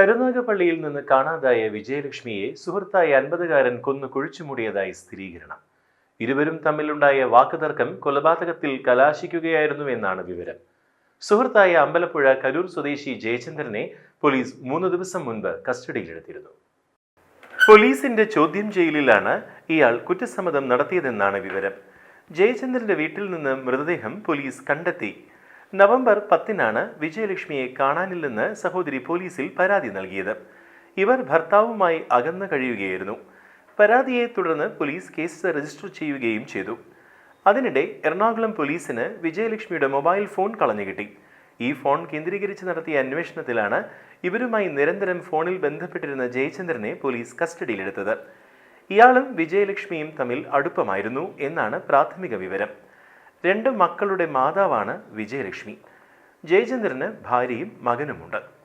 കരുനാഗപ്പള്ളിയിൽ നിന്ന് കാണാതായ വിജയലക്ഷ്മിയെ സുഹൃത്തായ അൻപതുകാരൻ കൊന്നു കുഴിച്ചുമൂടിയതായി സ്ഥിരീകരണം. ഇരുവരും തമ്മിലുണ്ടായ വാക്കുതർക്കം കൊലപാതകത്തിൽ കലാശിക്കുകയായിരുന്നുവെന്നാണ് വിവരം. സുഹൃത്തായ അമ്പലപ്പുഴ കരൂർ സ്വദേശി ജയചന്ദ്രനെ പോലീസ് മൂന്ന് ദിവസം മുൻപ് കസ്റ്റഡിയിലെടുത്തിരുന്നു. പോലീസിന്റെ ചോദ്യം ചെയ്യലിലാണ് ഇയാൾ കുറ്റസമ്മതം നടത്തിയതെന്നാണ് വിവരം. ജയചന്ദ്രന്റെ വീട്ടിൽ നിന്ന് മൃതദേഹം പോലീസ് കണ്ടെത്തി. നവംബർ പത്തിനാണ് വിജയലക്ഷ്മിയെ കാണാനില്ലെന്ന് സഹോദരി പോലീസിൽ പരാതി നൽകിയത്. ഇവർ ഭർത്താവുമായി അകന്നു കഴിയുകയായിരുന്നു. പരാതിയെ തുടർന്ന് പോലീസ് കേസ് രജിസ്റ്റർ ചെയ്യുകയും ചെയ്തു. അതിനിടെ എറണാകുളം പോലീസിന് വിജയലക്ഷ്മിയുടെ മൊബൈൽ ഫോൺ കളഞ്ഞു കിട്ടി. ഈ ഫോൺ കേന്ദ്രീകരിച്ച് നടത്തിയ അന്വേഷണത്തിലാണ് ഇവരുമായി നിരന്തരം ഫോണിൽ ബന്ധപ്പെട്ടിരുന്ന ജയചന്ദ്രനെ പോലീസ് കസ്റ്റഡിയിലെടുത്തത്. ഇയാളും വിജയലക്ഷ്മിയും തമ്മിൽ അടുപ്പമായിരുന്നു എന്നാണ് പ്രാഥമിക വിവരം. രണ്ട് മക്കളുടെ മാതാവാണ് വിജയലക്ഷ്മി. ജയചന്ദ്രന് ഭാര്യയും മകനുമുണ്ട്.